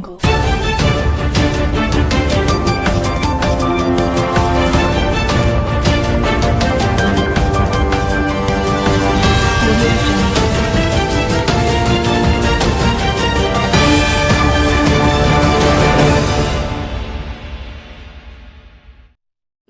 jungle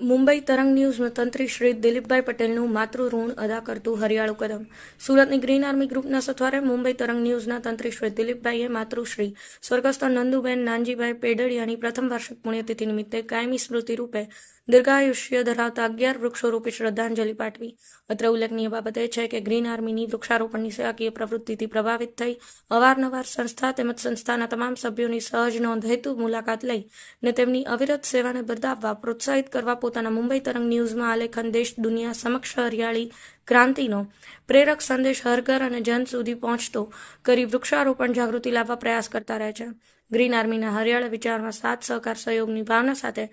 Mumbai તરંગ ન્યૂઝનું તંત્રી શ્રી દિલીપભાઈ પટેલનું માતૃ ઋણ અદા કરતું હરિયાળું કદમ. સુરતની ગ્રીન આર્મી ગ્રુપના સથવારે મુંબઈ તરંગ ન્યૂઝના તંત્રી શ્રી દિલીપભાઈએ માતૃશ્રી સ્વર્ગસ્થ નંદુબેન નાનજીભાઈ પેડડિયાની પ્રથમ વાર્ષિક પુણ્યતિથિ નિમિત્તે કાયમી સ્મૃતિ રૂપે દીર્ઘાયુષ્ય ધરાવતા અગિયાર વૃક્ષોરૂપી શ્રદ્ધાંજલિ પાઠવી. અત્રે ઉલ્લેખનીય બાબત એ છે કે ગ્રીન આર્મીની વૃક્ષારોપણની સેવાકીય પ્રવૃત્તિથી પ્રભાવિત થઈ અવારનવાર સંસ્થા તેમજ સંસ્થાના તમામ સભ્યોની સહજ નોંધ હેતુ મુલાકાત લઈ ને તેમની અવિરત સેવાને બિરદાવવા પ્રોત્સાહિત કરવા પોતાના મુંબઈ તરંગ ન્યૂઝમાં આલેખન દેશ દુનિયા સમક્ષ હરિયાળી ક્રાંતિનો પ્રેરક સંદેશ હર ઘર અને જન સુધી પહોંચતો કરી વૃક્ષારોપણ જાગૃતિ લાવવા પ્રયાસ કરતા રહે છે. ગ્રીન આર્મીના હરિયાળા વિચારમાં સાથ સહકાર સહયોગની ભાવના સાથે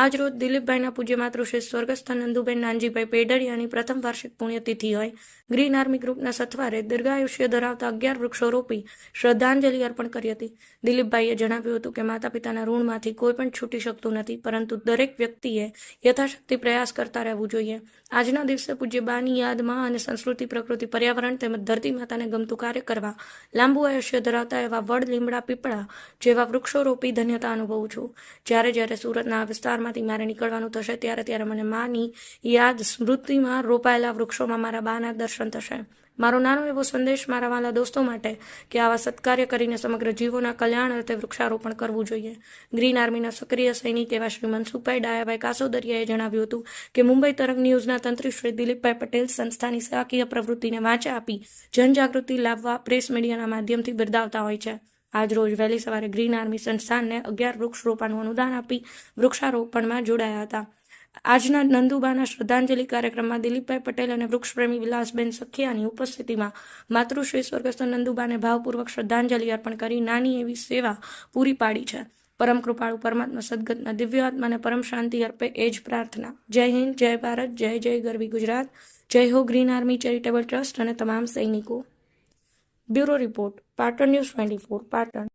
આજ રોજ દિલીપભાઈના પૂજ્ય માતૃશ્રી સ્વર્ગસ્થ નંદુબેન નાનજીભાઈ પેડડિયાની પ્રથમ વાર્ષિક પુણ્યતિથિ હોય. ગ્રીન આર્મી ગ્રુપના સથવારે દીર્ઘાયુષ્ય ધરાવતા અગિયાર વૃક્ષો રોપી શ્રદ્ધાંજલિ અર્પણ કરી હતી. દિલીપભાઈએ જણાવ્યું હતું કે માતા પિતાના ઋણમાંથી કોઈ પણ છૂટી શકતું નથી, પરંતુ દરેક વ્યક્તિએ યથાશક્તિ પ્રયાસ કરતા રહેવું જોઈએ. આજના દિવસે પૂજ્ય બાની યાદમાં અને સંસ્કૃતિ, પ્રકૃતિ, પર્યાવરણ તેમજ ધરતી માતાને ગમતું કાર્ય કરવા લાંબુ આયુષ્ય ધરાવતા એવા વડ, લીમડા, પીપળા જેવા વૃક્ષો રોપી ધન્યતા અનુભવું છું. જ્યારે જ્યારે સુરતના વિસ્તારમાંથી મારે નીકળવાનું થશે ત્યારે ત્યારે મને માની યાદ સ્મૃતિમાં રોપાયેલા વૃક્ષોમાં મારા બાના દર્શન થશે. મારો નાનો એવો સંદેશ મારા વાલા દોસ્તો માટે કે આવા સત્કાર્ય કરીને સમગ્ર જીવોના કલ્યાણ અર્થે વૃક્ષારોપણ કરવું જોઈએ. ગ્રીન આર્મીના સક્રિય સૈનિક એવા શ્રી મનસુખભાઈ ડાયાભાઈ કાસોદરિયાએ જણાવ્યું હતું કે મુંબઈ તરંગ ન્યૂઝના તંત્રી શ્રી દિલીપભાઈ પટેલ સંસ્થાની સેવાકીય પ્રવૃત્તિને વાંચા આપી જનજાગૃતિ લાવવા પ્રેસ મીડિયાના માધ્યમથી બિરદાવતા હોય છે. આજ રોજ વહેલી સવારે ગ્રીન આર્મી સંસ્થાનને અગિયાર વૃક્ષ રોપાનું અનુદાન આપી વૃક્ષારોપણમાં જોડાયા હતા. આજના નંદુબાના શ્રદ્ધાંજલિ કાર્યક્રમમાં દિલીપભાઈ પટેલ અને વૃક્ષપ્રેમી વિલાસબેન સખિયાની ઉપસ્થિતિમાં માતૃશ્રી સ્વર્ગસ્થ નંદુબાને ભાવપૂર્વક શ્રદ્ધાંજલિ અર્પણ કરી નાની એવી સેવા પૂરી પાડી છે. પરમ કૃપાળુ પરમાત્મા સદગતના દિવ્ય આત્માને પરમ શાંતિ અર્પે એ જ પ્રાર્થના. જય હિન્દ, જય ભારત, જય જય ગરવી ગુજરાત. જય હો ગ્રીન આર્મી ચેરિટેબલ ટ્રસ્ટ અને તમામ સૈનિકો. Bureau report, Patan news twenty four, Patan.